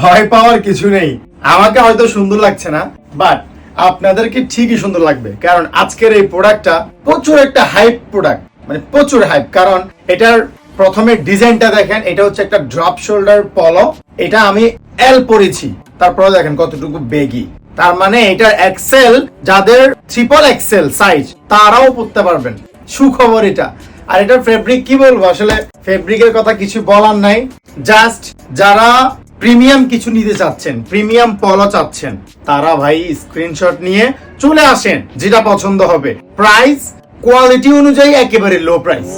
ভয় পাওয়ার কিছু নেই। আমাকে হয়তো সুন্দর লাগছে না বাট আপনাদেরকে ঠিকই সুন্দর লাগবে, কারণ আজকের এই প্রোডাক্টটা প্রচুর একটা হাইপ প্রোডাক্ট মানে প্রচুর হাইপ কারণ এটার প্রথমে ডিজাইনটা দেখেন, এটা হচ্ছে একটা ড্রপ শোল্ডার পলো এটা আমি এল পরেছি, তারপরে দেখেন কতটুকু বেগি তার মানে এটার এক্সেল যাদের ট্রিপল এক্সেল সাইজ তারাও পরতে পারবেন, সুখবর এটা। আর এটার ফেব্রিক কি বলব, আসলে ফেব্রিকের কথা কিছু বলার নাই জাস্ট যারা প্রিমিয়াম কিছু নিতে চাচ্ছেন, প্রিমিয়াম পলো চাচ্ছেন, তারা ভাই স্ক্রিনশট নিয়ে চলে আসেন, যেটা পছন্দ হবে। প্রাইস কোয়ালিটি অনুযায়ী একেবারে লো প্রাইস